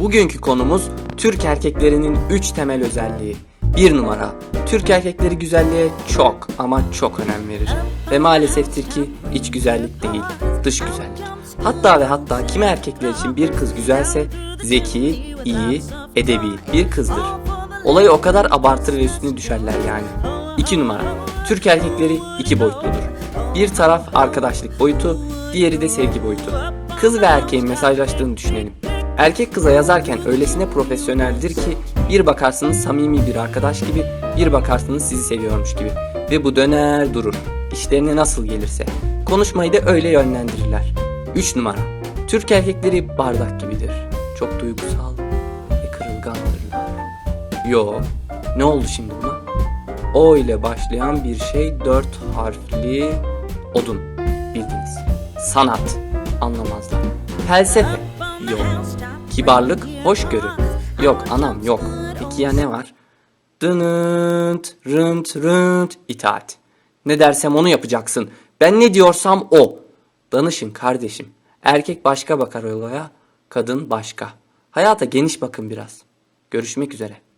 Bugünkü konumuz Türk erkeklerinin 3 temel özelliği. 1 numara. Türk erkekleri güzelliğe çok ama çok önem verir. Ve maaleseftir ki iç güzellik değil, dış güzellik. Hatta ve hatta kimi erkekler için bir kız güzelse zeki, iyi, edebi bir kızdır. Olayı o kadar abartır ve üstüne düşerler yani. 2 numara. Türk erkekleri iki boyutludur. Bir taraf arkadaşlık boyutu, diğeri de sevgi boyutu. Kız ve erkeğin mesajlaştığını düşünelim. Erkek kıza yazarken öylesine profesyoneldir ki bir bakarsınız samimi bir arkadaş gibi, bir bakarsınız sizi seviyormuş gibi. Ve bu döner durur. İşlerine nasıl gelirse. Konuşmayı da öyle yönlendirirler. 3 numara. Türk erkekleri bardak gibidir. Çok duygusal ve kırılgandırlar. Yo, ne oldu şimdi buna? O ile başlayan bir şey dört harfli odun. Bildiniz. Sanat. Anlamazlar. Felsefe. Yok. Kibarlık, hoşgörü. Yok anam yok. Peki ya ne var? Dınınt, rınt, rınt, itaat. Ne dersem onu yapacaksın. Ben ne diyorsam o. Danışın kardeşim. Erkek başka bakar olaya, kadın başka. Hayata geniş bakın biraz. Görüşmek üzere.